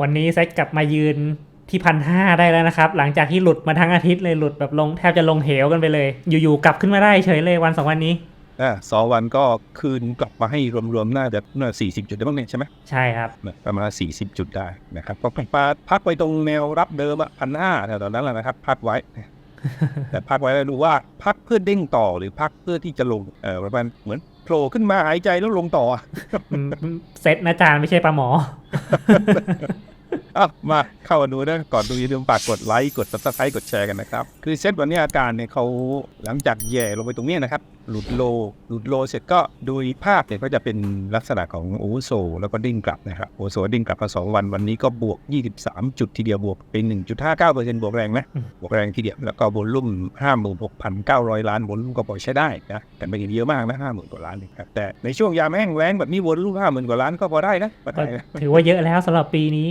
วันนี้เซ็ตกลับมายืนที่พันห้าได้แล้วนะครับ หลังจากที่หลุดมาทั้งอาทิตย์เลยหลุดแบบลงแทบจะลงเหวกันไปเลย อยู่ๆกลับขึ้นมาได้เฉยเลยวันสองวันนี้อ่าสองวันก็คืนกลับมาให้รวมๆน่าจะน่าสี่สิบจุดได้บ้างเนี่ยใช่ไหมใช่ครับนะประมาณสี่สิบจุดได้นะครับก็กลับมาพักไว้ตรงแนวรับเดิมอะพันห้าแถวๆนั้นแหละนะครับ พักไว้แต่พักไว้แล้วดูว่าพักเพื่อเด้งต่อหรือพักเพื่อที่จะลงเออประมาณเหมือนโผล่ขึ้นมาหายใจแล้วลงต่ออะอืมเซตนะจานไม่ใช่ปลาหมออะ มาเข้ามาดูนะก่อนดูอย่าลืมฝากกดไลค์กดซับสไครต์กดแชร์กันนะครับ คือเซตวันนี้อาการเนี่ยเขาหลังจากแย่ลงไปตรงนี้นะครับหลุดโลหลุดโลเสร็จก็ดูภาพเนี่ยก็จะเป็นลักษณะของโอเวอร์โซ แล้วก็ดิ้งกลับนะครับโอเวอร์โซดิ้งกลับมา2วันวันนี้ก็บวก 23 จุดทีเดียวบวกเป็น 1.59%บวกแรงนะอืมบวกแรงทีเดียวแล้วก็โวลุ่ม 56,900 ล้านโวลุ่มก็ปล่อยใช้ได้นะแต่ไม่ได้เยอะมากนะ50,000กว่าล้านเองครับแต่ในช่วงยามแห้งแล้งแบบนี้โวลุ่ม50,000กว่าล้านก็พอได้นะพอก็ได้นะถือว่าเยอะแล้วสำหรับปีนี้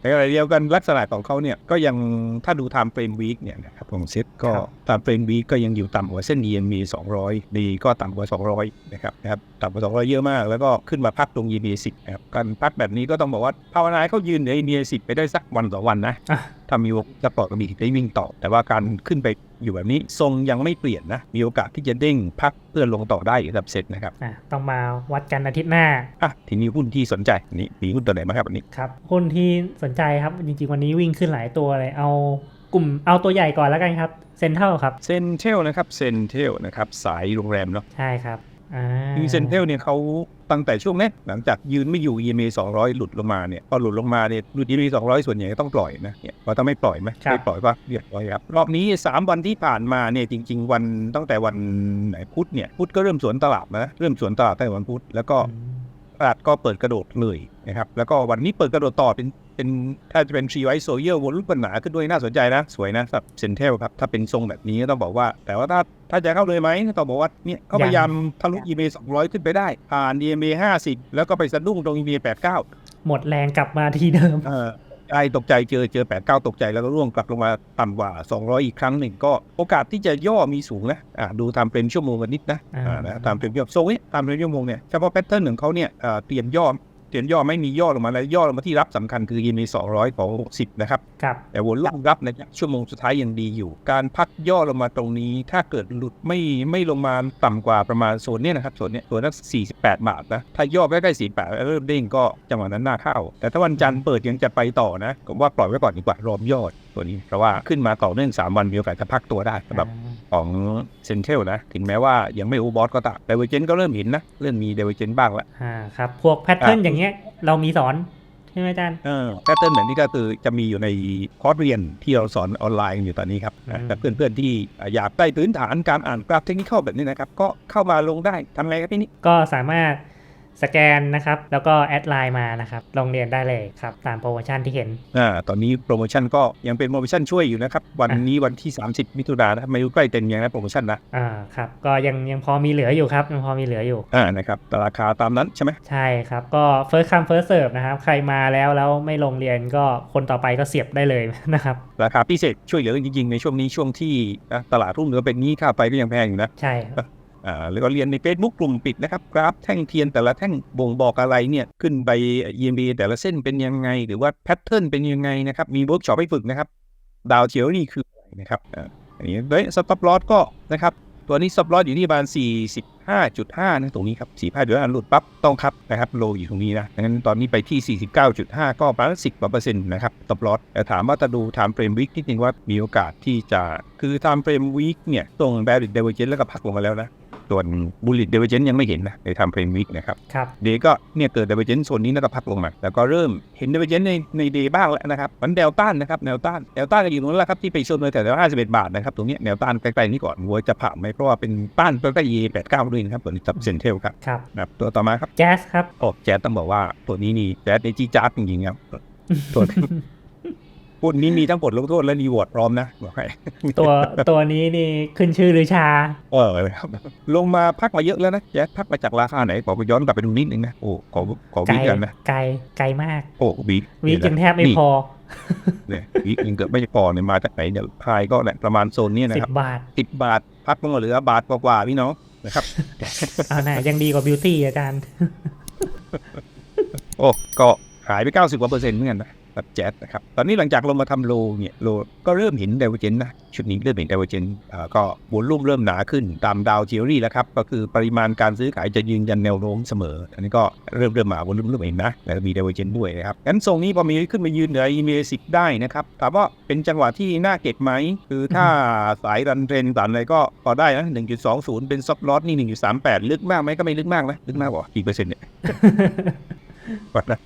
ในขณะเดียวกันลักษณะของเขาเนี่ยก็ยังถ้าดู time frame week เนี่ยนะครับของเซ็ตก็ครับ time frame week ก็ยังอยู่ต่ำกว่าเส้น EMA 200 ดีก็ต่ำกว่า 200 นะครับนะครับต่ำกว่า 200 เยอะมาก แล้วก็ขึ้นมาพักตรง EMA 10นะครับการพักแบบนี้ก็ต้องบอกว่าภาวนาให้เขายืนใน EMA 10 ไปได้สักวันต่อวันนะอะถ้ามีโอกาสจะปล่อยก็มีได้วิ่งต่อ แต่ว่าการขึ้นไปอยู่แบบนี้ทรงยังไม่เปลี่ยนนะ มีโอกาสที่จะเด้งพักเพื่อลงต่อได้สำหรับเซ็ตนะครับอะต้องมาวัดกันอาทิตย์หน้าอะทีนี้หุ้นที่สนใจนี่มีหุ้นตัวไหนบ้างครับวันนี้ครับหุ้นที่สนใจครับจริงๆวันนี้วิ่งขึ้นหลายตัวเลยเอา กลุ่มเอาตัวใหญ่ก่อนแล้วกันครับเซ็นเทลครับเซนเทลนะครับเซนเทลนะครับสายโรงแรมเนาะใช่ครับอ่าคือเซนเทลเนี่ยเขาตั้งแต่ช่วงนี้หลังจากยืนไม่อยู่ EMA 200 หลุดลงมาเนี่ยพอหลุดลงมาเนี่ยหลุด EMA 200 ส่วนใหญ่ก็ต้องปล่อยนะเนี่ยพอถ้าไม่ปล่อยไหมไม่ปล่อยก็เรียบร้อยครับ รอบนี้ 3 วันที่ผ่านมาเนี่ยจริง ๆ วันตั้งแต่วันไหนพุธเนี่ยพุธก็เริ่มสวนตลาดนะเริ่มสวนตลาดตั้งแต่วันพุธแล้วก็อืมตลาดก็เปิดกระโดดเลยนะครับ แล้วก็วันนี้เปิดกระโดดต่อเป็นเป็นถ้าจะเป็นทรีไวโซเยอร์วอลุ่มปัญหาขึ้นด้วยน่าสนใจนะ สวยนะสำหรับเซนเทลครับ ถ้าเป็นทรงแบบนี้ก็ต้องบอกว่า แต่ว่าถ้าถ้าจะเข้าเลยไหมต้องบอกว่าเนี่ยเขาพยายามทะลุ EMA 200 ขึ้นไปได้ ผ่าน EMA 50 แล้วก็ไปสะดุ้งตรง EMA 89 หมดแรงกลับมาที่เดิมเออ ไอ้ตกใจเจอเจอ89ตกใจแล้วก็ร่วงกลับลงมาต่ำกว่า 200 อีกครั้งหนึ่งก็โอกาสที่จะย่อมีสูงนะอะดูตามเป็นชั่วโมงกันนิดนะอ่าอ่านะตามเป็นชั่วโมงทรงนี้ตามเป็นชั่วโมงเนี่ยเฉพาะแพทเทิร์นของเขาเนี่ยเอ่อเตรียมย่อ เตรียมย่อไม่มีย่อลงมาแล้วย่อลงมาที่รับสำคัญคือ EMA 200ของ60 นะครับครับแต่วนลุ่มรับในชั่วโมงสุดท้ายยังดีอยู่ การพักย่อลงมาตรงนี้ ถ้าเกิดหลุดไม่ไม่ลงมาต่ำกว่าประมาณโซนเนี้ยนะครับโซนเนี้ยโซนนัก48 บาทนะถ้าย่อใกล้ๆ48แล้วเริ่มเด้งก็จังหวะนั้นน่าเข้า แต่ถ้าวันจันทร์เปิดยังจะไปต่อนะผมว่าปล่อยไว้ก่อนดีกว่ารอมยอดตัวนี้เพราะว่าขึ้นมาต่อเนื่อง3วันมีโอกาสจะพักตัวได้สำหรับ ของเซนเทลนะ ถึงแม้ว่ายังไม่โอบอสก็ตามเดเวเจนก็เริ่มเห็นนะ เริ่มมีเดเวเจนบ้างแล้วอ่าครับ พวกแพทเทิร์นอะอย่างเงี้ยเรามีสอนใช่ไหมอาจารย์เออแพทเทิร์นแบบนี้ก็คือจะมีอยู่ในคอร์สเรียนที่เราสอนออนไลน์อยู่ตอนนี้ครับนะอืมแต่เพื่อนๆที่อยากได้พื้นฐานการอ่านกราฟเทคนิคแบบนี้นะครับ ก็เข้ามาลงได้ทำไงครับพี่นี่ก็สามารถ สแกนนะครับ แล้วก็แอดไลน์มานะครับลงเรียนได้เลยครับ ตามโปรโมชั่นที่เห็นอ่าตอนนี้โปรโมชั่นก็ยังเป็นโปรโมชั่นช่วยอยู่นะครับ วันนี้วันที่ 30 มิถุนายนนะไม่รู้ใกล้เต็มยังนะโปรโมชั่นนะอ่าครับก็ยังยังพอมีเหลืออยู่ครับยังพอมีเหลืออยู่อ่านะครับแต่ราคาตามนั้นใช่ไหมใช่ครับก็ first come first serve นะครับใครมาแล้วแล้วไม่ลงเรียนก็คนต่อไปก็เสียบได้เลยนะครับราคาพิเศษช่วยเหลือจริงๆในช่วงนี้ช่วงที่นะตลาดรุ่งเหลือเป็นนี้ค่าไฟก็ยังแพงอยู่นะใช่ ครับอ่าแล้วก็เรียนใน Facebook กลุ่มปิดนะครับกราฟแท่งเทียนแต่ละแท่งบ่งบอกอะไรเนี่ยขึ้นไป EMB แต่ละเส้นเป็นยังไง หรือว่าแพทเทิร์นเป็นยังไงนะครับมีเวิร์กช็อปให้ฝึกนะครับ ดาวเฉียวนี่คืออะไรนะครับอ่าอันนี้ด้วยสต็อปลอสก็นะครับตัวนี้สต็อปลอสอยู่ที่ประมาณ45.5นะตรงนี้ครับ45เดี๋ยวหลุดปั๊บต้องครับนะครับโลอยู่ตรงนี้นะดังนั้นตอนนี้ไปที่ 49.5 ก็ประมาณ10กว่าเปอร์เซ็นต์นะครับสต็อปลอสแต่ถามว่าจะดู time frame week นิดนึงว่ามีโอกาสที่จะคือ time frame week เนี่ยตรง bearish divergence แล้วก็พักลงมาแล้วนะ ส่วน bullish divergence ยังไม่เห็นนะใน time frame week นะครับครับเดย์ก็เนี่ยเกิด divergence โซนนี้แล้วก็พักลงมา แล้วก็เริ่มเห็น divergence ในในเดย์บ้างแล้วนะครับมันแนวต้านนะครับแนวต้านแนวต้านก็อยู่ตรงนั้นแหละครับที่ไปชนเลยแต่แถว51บาทนะครับตรงเนี้ยแนวต้านใกล้ๆนี้ก่อนวัวจะผ่านไหมเพราะว่าเป็นต้านใกล้ๆ E89 ด้วยนะครับตัวนี้ซับเซนเทลครับครับนะครับตัวต่อมาครับแจ๊สครับโอ้แจ๊สต้องบอกว่าตัวนี้นี่แจ๊สในจีจ้าดจริงๆครับตัว พวกนี้มีทั้งบทลงโทษและรีวอร์ดพร้อมนะบอกให้ตัวตัวนี้นี่ขึ้นชื่อหรือชาเออเลยครับ ลงมาพักมาเยอะแล้วนะแจ๊สพักมาจากราคาไหนขอไปย้อนกลับไปดูนิดนึงนะโอ้ขอขอไกลวิกันนะไกลไกลมาก โอ้วิวิยังแทบไม่พอเนี่ยวิยังเกิดไม่พอเนี่ยมาจากไหนเนี่ยพายก็เนี่ยประมาณโซนเนี้นะสิครับบบาทสิบบาทพักลงมาเหลือบาทกว่าๆพี่น้องนะครับเอาหน่ายังดีกว่าบิวตี้อาจารย์โอ้ก็หหายไป90กว่าเปอร์เซ็นต์เหมือนกันนะ กับแจ๊สนะครับ ตอนนี้หลังจากลงมาทำโลเนี่ยโลก็เริ่มเห็นไดเวอร์เจนนะ ชุดนี้เริ่มเห็นไดเวอร์เจนก็วอลลุ่มเริ่มหนาขึ้นตามดาวเทอรี่แล้วครับ ก็คือปริมาณการซื้อขายจะยืนยันแนวโน้มเสมอ อันนี้ก็เริ่มเริ่มมาวอลลุ่มเริ่มเห็นนะแล้วมีไดเวอร์เจนด้วยนะครับงั้นทรงนี้พอมีขึ้นมายืนเหนืออีเมสิกได้นะครับถามว่าเป็นจังหวะที่น่าเก็บไหมคือถ้าสายรันเทรนตันอะไรก็พอได้นะ1.20 เป็นซับลอตนี่1.38 ลึกมากไหมก็ไม่ลึกมากนะลึกมากกว่ากี่เปอร์เซ็นต์เนี่ย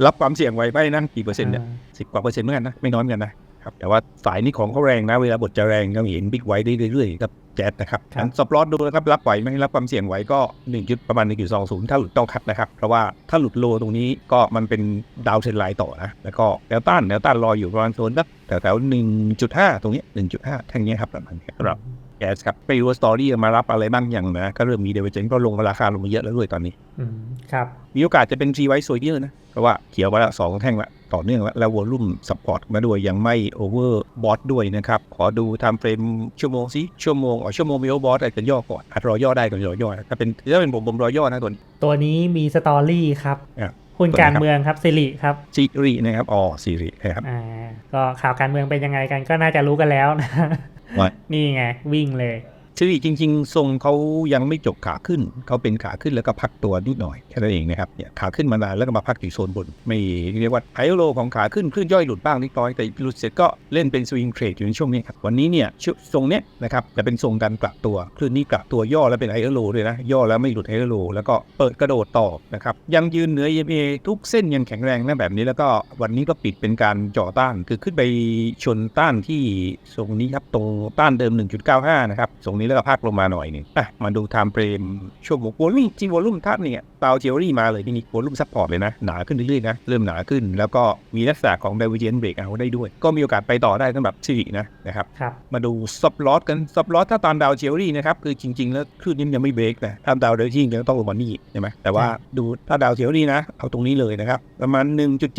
รับความเสี่ยงไว้ไปนะกี่เปอร์เซ็นต์เนี่ยสิบกว่าเปอร์เซ็นต์เหมือนกันนะไม่น้อยเหมือนกันนะครับแต่ว่าสายนี้ของเขาแรงนะเวลาบทจะแรงก็เห็นบิ๊กไว้ได้เรื่อยๆกับแจ๊สนะครับครับงั้นสปลอตดูนะครับรับไหวไหมรับความเสี่ยงไหวก็1จุดประมาณ1.20ถ้าหลุดต้องคัดนะครับ เพราะว่าถ้าหลุดโลตรงนี้ก็มันเป็นดาวเทรนไลน์ต่อนะ แล้วก็แนวต้านแนวต้านรออยู่ประมาณโซนสักแถวๆ1.5ตรงนี้1.5แท่งนี้ครับประมาณนี้ครับแก๊ สครับไปดูว่าสตอรี่มารับอะไรบ้างอย่างนะก็เริ่มมีเดเวอเจนก็ลงราคาลงมาเยอะแล้วด้วยตอนนี้อืมครับมีโอกาสจะเป็นทีไวท์โซเยอร์นะเพราะว่าเขียวมาแล้วสองแท่งละต่อเนื่องแล้วแล้ววอลลุ่มสปอร์ตมาด้วยยังไม่โอเวอร์บอทด้วยนะครับ ขอดูไทม์เฟรมชั่วโมงสิชั่วโมงอ๋อชั่วโมงมีโอเวอร์บอทอาจจะย่อก่อนอาจรอย่อได้ก่อนรอย่อนะถ้าเป็นถ้าเป็นผมผมรอย่อนะตัวนี้ตัวนี้มีสตอรี่ครับอะหุ้นตัวไหนการครับเมืองครับสิริครับซีรีนะครับอ๋อซีรีนะครับอ่าก็ข่าวการเมืองเป็นยังไงกันก็น่าจะรู้กันแล้วนะว่า นี่ไง วิ่งเลย ซีรีจริง ๆ ทรงเขายังไม่จบขาขึ้น เขาเป็นขาขึ้นแล้วก็พักตัวนิดหน่อยแค่นั้นเองนะครับเนี่ยขาขึ้นมานานแล้วก็มาพักอยู่โซนบน ไม่เรียกว่าไฮโลของขาขึ้นคลื่นย่อยหลุดบ้างนิดน้อยแต่หลุดเสร็จก็เล่นเป็นสวิงเทรดอยู่ในช่วงนี้ครับวันนี้เนี่ยชทรงเนี้ยนะครับจะเป็นทรงการกลับตัวคลื่นนี้กลับตัวย่อแล้วเป็นไฮโลด้วยนะย่อแล้วไม่หลุดไฮโลแล้วก็เปิดกระโดดต่อนะครับยังยืนเหนือ EMA ทุกเส้นยังแข็งแรงนะแบบนี้แล้วก็วันนี้ก็ปิดเป็นการจ่อต้านคือขึ้นไปชนต้านที่ทรงนี้ครับตรงต้านเดิม 1.95นะครับทรงนี้แล้วก็พักลงมาหน่อยหนึงอะมาดูไทม์เฟรมช่วงวอลลุ่มจริงวอลลุ่มท่านเนี่ยตาวเทอรี่มาเลยที่นี่วอลลุ่มซัพพอร์ตเลยนะ หนาขึ้นเรื่อยๆนะเริ่มหนาขึ้น แล้วก็มีลักษณะของ divergent break out ได้ด้วย ก็มีโอกาสไปต่อได้สำหรับซีรีนะนะครับครับมาดูซับลอสกันซับลอสถ้าตามดาวเชอรี่นะครับคือจริง ๆ แล้วคลื่นนี้มันยังไม่เบรกนะถ้าดาวเดลที่ยังต้องลงมานี่ใช่ไหมแต่ว่าใช่ดูถ้าดาวเทอรี่นะเอาตรงนี้เลยนะครับประมาณ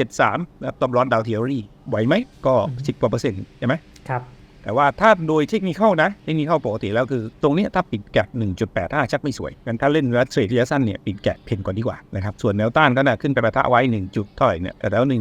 1.73นะครับซับลอสดาวเทอรี่ไหวไหมก็10กว่าเปอร์เซ็นต์ใช่ไหมครับ แต่ว่าถ้าโดยเทคนิคนะเทคนิคปกติแล้วคือ ตรงเนี้ยถ้าปิดแกะ1.85 ชักไม่สวยงั้นถ้าเล่นระยะเทรดระยะสั้นเนี่ยปิดแกะเพนกว่าดีกว่านะครับส่วนแนวต้านก็น่ะขึ้นไปประทะไว้ 1 จุดเท่าไหร่เนี่ยแต่แล้ว 1.95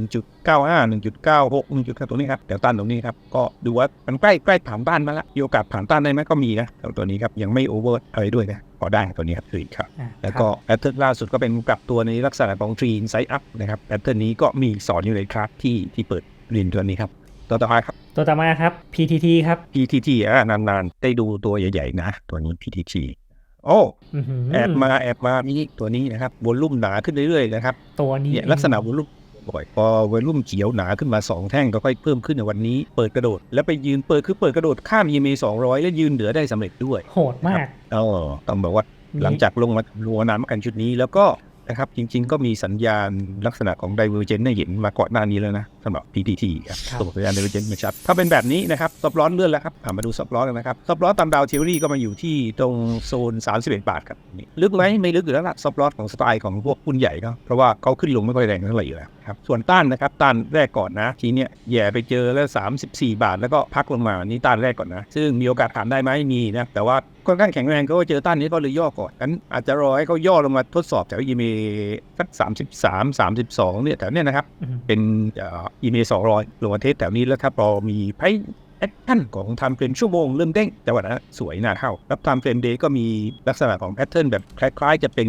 1.96 1.5ตรงนี้ครับแนวต้านตรงนี้ครับก็ดูว่ามันใกล้ใกล้ผ่านต้านมาแล้วมีโอกาสผ่านต้านได้ไหมก็มีนะแต่ตัวนี้ครับยังไม่โอเวอร์อะไรด้วยนะพอได้ตัวนี้ครับคือครับอ่าแล้วก็แพทเทิร์นล่าสุดก็เป็นกลับตัวในลักษณะของทรีนไซด์อัพนะครับแพทเทิร์นนี้ก็มีสอนอยู่ในคลาสที่ที่เปิดเรียนตัวนี้ครับ ตัวต่อไปครับ ตัวต่อมาครับ PTT ครับ PTT อะนานๆ ได้ดูตัวใหญ่ๆนะ ตัวนี้ PTT โอ้อื้อหืแอบมาแอบมานี่ตัวนี้นะครับวอลลุ่มหนาขึ้นเรื่อยๆนะครับ ตัวนี้เนี่ยลักษณะวอลลุ่มบ่อยพอวอลลุ่มเขียวหนาขึ้นมา 2 แท่งก็ค่อยเพิ่มขึ้นในวันนี้เปิดกระโดด แล้วไปยืนเปิดคือเปิดกระโดดข้าม EMA 200 แล้วยืนเหนือได้สำเร็จด้วย โหดมากเออต้องบอกว่าหลังจากลงมาลงมานานมากันชุดนี้แล้วก็ นะครับ จริง ๆ ก็มีสัญญาณลักษณะของ Divergent ได้เห็นมาก่อนหน้านี้แล้วนะสำหรับ PTT ครับครับส่งสัญญาณ Divergent มาชัดถ้าเป็นแบบนี้นะครับซับล้อนเลื่อนแล้วครับอะมาดูซับล้อนกันนะครับซับล้อนตามดาวเทอรี่ก็มาอยู่ที่ตรงโซน 31 บาทครับนี่ลึกไหมไม่ลึกอยู่แล้วล่ะซับล้อนของสไตล์ของพวกหุ้นใหญ่ก็เพราะว่าเขาขึ้นลงไม่ค่อยแรงเท่าไหร่อยู่แล้วครับส่วนต้านนะครับต้านแรกก่อนนะทีเนี้ยแย่ไปเจอแล้ว 34 บาท แล้วก็พักลงมานี่ต้านแรกก่อนนะ ซึ่งมีโอกาสผ่านได้ไหมมีนะแต่ว่า ค่อนข้างแข็งแรงเขาก็เจอต้านนี้ก็เลยย่อก่อนงั้นอาจจะรอให้เขาย่อลงมาทดสอบแถว EMA สัก33 32เนี่ยแถวเนี้ยนะครับอืมเป็นเอ่อ EMA 200ลงมาเทสแถวนี้แล้วถ้าพอมีไพ่แอคชั่นของไทม์เฟรมชั่วโมงเริ่มเด้งจังหวะนั้นสวยน่าเข้าแล้วไทม์เฟรมเดย์ก็มีลักษณะของแพทเทิร์นแบบคล้ายๆ จะเป็น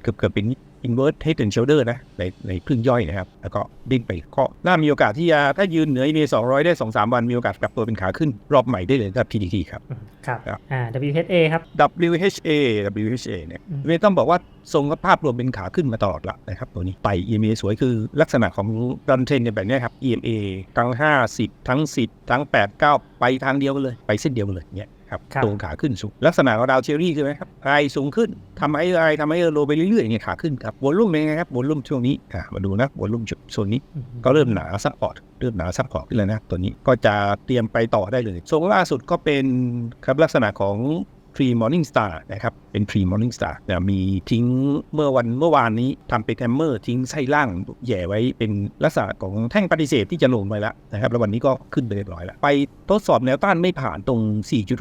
เกือบเกือบๆเป็น invert head and shoulder นะในในครึ่งย่อยนะครับ แล้วก็ดิ้นไปก็น่ามีโอกาสที่จะถ้ายืนเหนือ EMA 200 ได้ 2-3 วัน มีโอกาสกลับตัวเป็นขาขึ้น รอบใหม่ได้เลยกับ PDT ครับครับครับอ่า WHA ครับ WHA WHA เนี่ยอืมไม่ต้องบอกว่าทรงภาพรวมเป็นขาขึ้นมาตลอดละนะครับตัวนี้ไต่ EMA สวยคือลักษณะของรันเทรนเนี่ยแบบเนี้ยครับ EMA ทั้ง 50 ทั้ง 10 ทั้ง 8 9 ไปทางเดียวกันเลย ไปเส้นเดียวกันเลยเนี่ย ครับครับตรงขาขึ้นสูง ลักษณะของดาวเชอรี่ใช่ไหมครับไอสูงขึ้นทำไอ้ไอทำไอ้โลไปเรื่อยๆเนี่ยขาขึ้นครับวอลลุ่มเป็นไงครับวอลลุ่มช่วงนี้อะมาดูนะวอลลุ่มโซนนี้อืมก็เริ่มหนาซัพพอร์ตเริ่มหนาซัพพอร์ตขึ้นแล้วนะตัวนี้ก็จะเตรียมไปต่อได้เลยทรงล่าสุดก็เป็นครับลักษณะของ Tree Morning Star นะครับเป็น Tree Morning Star แต่มีทิ้งเมื่อวันเมื่อวานนี้ทำเป็นแฮมเมอร์ทิ้งไส้ล่างแย่ไว้เป็นลักษณะของแท่งปฏิเสธที่จะลงไปแล้วนะครับแล้ววันนี้ก็ขึ้นไปเรียบร้อยแล้ว ไปทดสอบแนวต้านไม่ผ่านตรง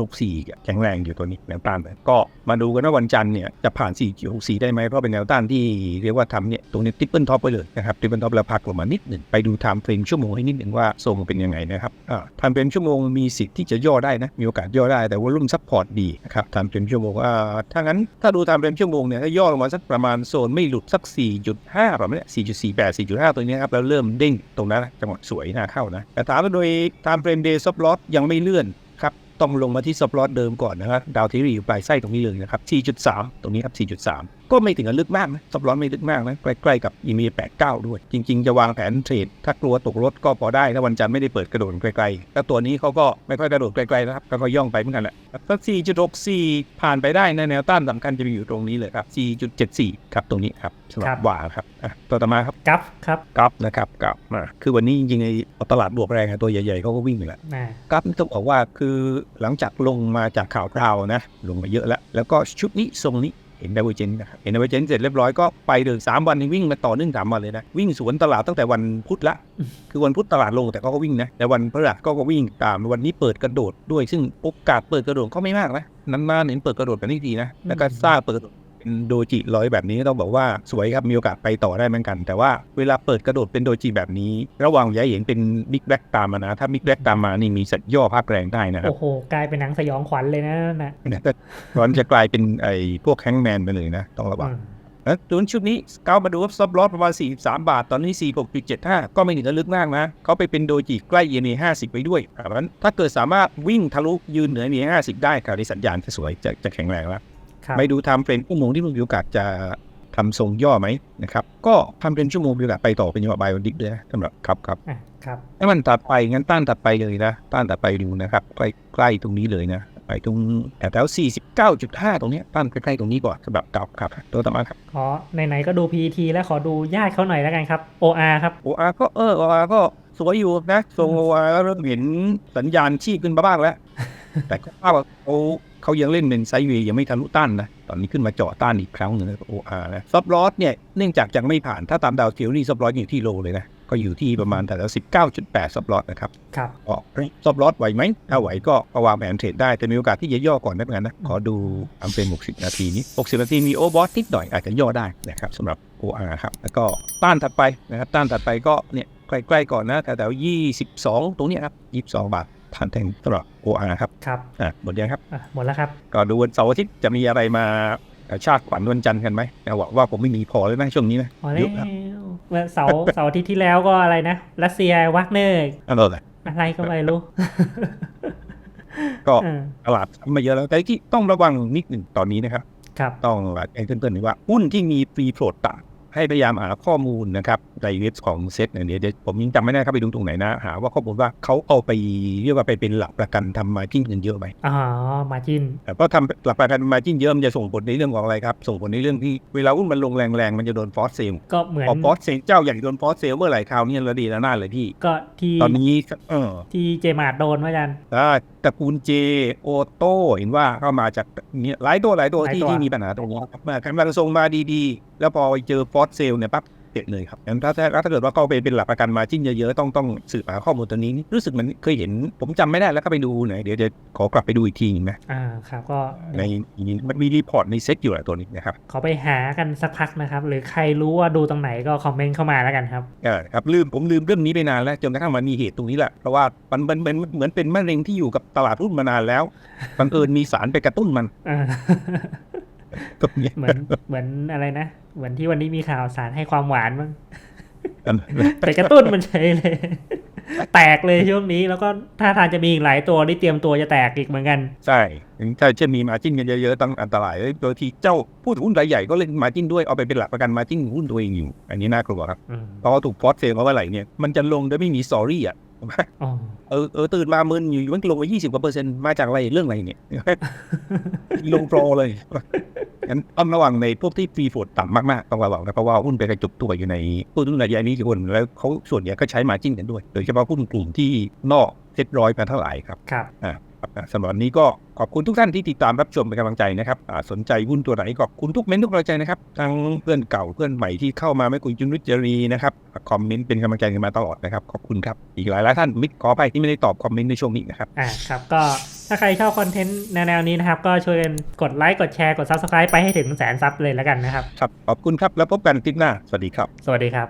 4.64 แข็งแรงอยู่ตัวนี้แนวต้านเลยก็มาดูกันว่าวันจันทร์เนี่ยจะผ่าน 4.64 ได้ไหมเพราะเป็นแนวต้านที่เรียกว่าทำเนี่ยตรงนี้ทิปเปิลท็อปไปเลยนะครับทิปเปิลท็อปแล้วพักลงมานิดหนึ่งไปดูไทม์เฟรมชั่วโมงให้นิดหนึ่งว่าทรงเป็นยังไงนะครับอ่าไทม์เฟรมชั่วโมงมีสิทธิ์ที่จะย่อได้นะมีโอกาสย่อได้แต่ว่ารุ่นซัพพอร์ตดีนะครับไทม์เฟรมชั่วโมงอ่าถ้างั้นถ้าดูไทม์เฟรมชั่วโมงเนี่ยถ้าย่อลงมาสักประมาณโซนไม่หลุดสัก 4.5 ประมาณเนี้ย4.48 4.5 ตัวนี้ครับแล้วเริ่มเด้งตรงนั้นจังหวะสวยน่าเข้านะแต่ถามโดยไทม์เฟรมเดย์ซับลอตยังไม่เลื่อนครับต้องลงมาที่ซับลอตเดิมก่อนนะครับดาวเทอรี่อยู่ปลายไส้ตรงนี้เลยนะครับ4.3 ตรงนี้ครับ4.3 ก็ไม่ถึงกับลึกมากนะซับลอตไม่ลึกมากนะใกล้ๆกับอีเม89ด้วย จริง ๆ จะวางแผนเทรด ถ้ากลัวตกรถก็พอได้ถ้าวันจันทร์ไม่ได้เปิดกระโดดไกลๆแล้วตัวนี้เขาก็ไม่ค่อยกระโดดไกลๆนะครับก็ย่องไปเหมือนกันแหละถ้า4.64ผ่านไปได้ในะแนวต้านสำคัญจะอยู่ตรงนี้เลยครับ4.74ครับตรงนี้ครับสำหรัครับบว่าครับอะตัวต่อมาครับกัฟครับกราฟนะครับกราฟมาคือวันนี้จริงๆไอ้ตลาดบวกแรงอะตัวใหญ่ๆเขาก็วิ่งไปแล้วนะกราฟนี่ต้องบอกว่าคือหลังจากลงมาจากข่าวคราวนะลงมาเยอะแล้ว แล้วก็ชุดนี้ทรงนี้ เห็นดาวเจนนะครับเห็นดาวเจนเสร็จเรียบร้อยก็ไปเลยสามวันนี้วิ่งมาต่อเนื่องสามวันเลยนะวิ่งสวนตลาดตั้งแต่วันพุธละ คือวันพุธตลาดลงแต่เขาก็วิ่งนะแต่วันพฤหัสก็ก็วิ่งตามวันนี้เปิดกระโดดด้วยซึ่งโอกาสเปิดกระโดดก็ไม่มากนะนานๆเห็นเปิดกระโดดแบบนี้ทีนะแล้วก็ทราบเปิดกระโดด เป็นโดจิร้อยแบบนี้ต้องบอกว่าสวยครับมีโอกาสไปต่อได้เหมือนกัน แต่ว่าเวลาเปิดกระโดดเป็นโดจิแบบนี้ ระวังอย่าให้เห็นเป็นบิ๊กแบ็กตามมานะ ถ้าบิ๊กแบ็กตามมานี่มีสัตว์ย่อภาคแรงได้นะครับโอ้โหกลายเป็นหนังสยองขวัญเลยนะนั่นนะเนี่ยแต่ร้อนจะกลายเป็นไอ้พวกแฮงก์แมนไปเลยนะ ต้องระวังอืมแล้วตัวชุดนี้สเกามาดูว่าซับลอสประมาณ 43 บาท ตอนนี้ 46.75 ก็ไม่ถึงกับลึกมากนะ เขาไปเป็นโดจิใกล้เยน50 ไปด้วยเพราะฉะนั้นถ้าเกิดสามารถวิ่งทะลุยืนเหนือเยน50 ได้ครับในสัญญาณจะสวยจะจะแข็งแรงแล้วครับ ไปดูไทม์เฟรมชั่วโมงที่มีโอกาสจะทำทรงย่อไหมนะครับ ก็ทำเป็นชั่วโมงมีโอกาสไปต่อเป็นจังหวะบายวันดิกเลยนะสำหรับครับครับอะครับถ้ามันตัดไปงั้นต้านตัดไปเลยนะต้านตัดไปดูนะครับใกล้ใกล้ตรงนี้เลยนะไปตรงแถวๆ49.5ตรงเนี้ยต้านใกล้ๆตรงนี้ก่อนสำหรับกลับครับ ตัวต่อมาครับขอไหนๆก็ดู PET แล้วขอดูญาติเขาหน่อยแล้วกันครับ OR ครับโออาก็เออโออาก็สวยอยู่นะทรงโออาก็เริ่มเห็นสัญญาณชีพขึ้นมาบ้างแล้ว แต่ก็ว่าเขา เขายังเล่นเป็นไซด์เวย์ยังไม่ทะลุต้านนะ ตอนนี้ขึ้นมาเจาะต้านอีกครั้งหนึ่งโออาร์นะซับลอสเนี่ยเนื่องจากยังไม่ผ่านถ้าตามดาวเทียวนี่ซับลอสอยู่ที่โลเลยนะ ก็อยู่ที่ประมาณแต่ละ19.8ซับลอสนะครับ ครับออกซับลอสไหวไหมถ้าไหวก็ก็วางแผนเทรดได้แต่มีโอกาสที่จะย่อก่อนได้เหมือนกันนะ ขอดูอัมเป็น60นาทีนี้60นาทีมีโอเวอร์บอสนิดหน่อยอาจจะย่อได้นะครับสำหรับ OR ครับแล้วก็ต้านถัดไปนะครับต้านถัดไปก็เนี่ยใกล้ๆก่อนนะแถวๆ22 ตรงเนี้ยครับ22 บาท ผ่านแทงสำหรับ OR ครับครับอะหมดยังครับอะหมดแล้วครับ ก็ดูวันเสาร์อาทิตย์จะมีอะไรมาชาติขวัญวันจันทร์กันไหมแต่หวังว่าผมไม่มีพอเลยนะช่วงนี้นะพอแล้เยวอะครับเมื่อเสาร์เสาร์อาทิตย์ที่แล้วก็อะไรนะรัสเซียวักเนอร์อันนั้นแหละอะไรก็ไม่รู้ก็เออตลาดทำมาเยอะแล้วแต่ที่ต้องระวังนิดหนึ่งตอนนี้นะครับ ครับต้องแจ้งเตือนๆว่าหุ้นที่มีฟรีโฟลดต่ำให้พยายามหาข้อมูลนะครับ ในเว็บของเซ็ตเนี่ยเดี๋ยวผมยังจำไม่ได้ครับไปดูตรงไหนนะ หาว่าข้อมูลว่าเขาเอาไปเรียกว่าไปเป็นหลักประกันทำมาจิ้นเงินเยอะไหมอ๋อมาจินแต่เพราะทำหลักประกันมาจิ้นเยอะมันจะส่งผลในเรื่องของอะไรครับ ส่งผลในเรื่องที่เวลาหุ้นมันลงแรงๆมันจะโดนฟอสเซลก็เหมือนพอฟอสเซลเจ้าใหญ่โดนฟอสเซลเมื่อไหร่คราวนี้ระดีระนาดเลยพี่ก็ที่ตอนนี้เออที่เจมาร์ดโดนว่าจันอ่าตระกูลเจโอโต้เห็นว่าเข้ามาจากเนี่ยหลายตัวหลายตัวหลายที่ตัวที่มีปัญหาตรงนี้ครับมากำลังทรงมาดีๆ แล้วพอไปเจอฟอสเซลเนี่ยปั๊บ เด็ดเลยครับงั้นถ้าถ้าถ้าเกิดว่าเขาไปเป็นหลักประกันมาจิ้นเยอะๆต้องต้องสืบหาข้อมูลตัวนี้รู้สึกมันเคยเห็น ผมจำไม่ได้แล้วก็ไปดูหน่อยเดี๋ยวจะขอกลับไปดูอีกทีหนึงนะอ่าครับก็ในมันมีรีพอร์ตในเซ็ตอยู่แหละตัวนี้นะครับขอไปหากันสักพักนะครับ หรือใครรู้ว่าดูตรงไหนก็คอมเมนต์เข้ามาแล้วกันครับเออครับลืมผมลืมเรื่องนี้ไปนานแล้วจนกระทั่งมันมีเหตุตรงนี้แหละเพราะว่ามันมันเป็นเหมือนเป็นมะเร็งที่อยู่กับตลาดหุ้นมานานแล้วบังเอิญมีสารไปกระตุ้นมันอ่า ตรงนี้เหมือนเหมือนอะไรนะ เหมือนที่วันนี้มีข่าวสารให้ความหวานมั้งไปกระตุ้นมันเฉยเลย แตกเลยช่วงนี้แล้วก็ถ้าทางจะมีอีกหลายตัวที่เตรียมตัวจะแตกอีกเหมือนกัน ใช่ถ้าเช่นมีมาจิ้นกันเยอะๆต้องอันตรายโดยที่เจ้าผู้ถือหุ้นรายใหญ่ก็เล่นมาจิ้นด้วยเอาไปเป็นหลักประกันมาจิ้นหุ้นตัวเองอยู่ อันนี้น่ากลัวครับอืมเพราะว่าถูกฟอสเซลเขาว่าไหร่เนี่ยมันจะลงโดยไม่มีสอรี่อะ อ๋อเออเออตื่นมามึนอยู่มันลงไปยี่สิบกว่าเปอร์เซ็นต์มาจากอะไรเรื่องอะไรเนี่ยลงโปรเลยงั้นต้องระวังในพวกที่ฟรีโฟดต่ำมากๆต้องระวังนะเพราะว่าหุ้นไปกระจุกตัวอยู่ในหุ้นรุ่นรายใหญ่นี้กี่คนแล้วเขาส่วนใหญ่ก็ใช้มาจิ้นกันด้วย โดยเฉพาะหุ้นกลุ่มที่นอกเซ็ตร้อยมาเท่าไหร่ครับครับอ่าอ่า สำหรับวันนี้ก็ขอบคุณทุกท่านที่ติดตามรับชมเป็นกำลังใจนะครับอ่าสนใจหุ้นตัวไหนขอบคุณทุกเม้นต์ทุกกำลังใจนะครับทั้งเพื่อนเก่าเพื่อนใหม่ที่เข้ามาไม่คุณจุนวิจรีนะครับคอมเมนต์เป็นกำลังใจกันมาตลอดนะครับขอบคุณครับอีกหลายหลายๆท่านมิตรขอไปที่ไม่ได้ตอบคอมเมนต์ในช่วงนี้นะครับอ่าครับก็ถ้าใครชอบคอนเทนต์แนวๆนี้นะครับก็ช่วยกันกดไลค์กดแชร์กด Subscribe ไปให้ถึงแสนซับเลยแล้วกันนะครับครับขอบคุณครับแล้วพบกันคลิปหน้าสวัสดีครับ สวัสดีครับ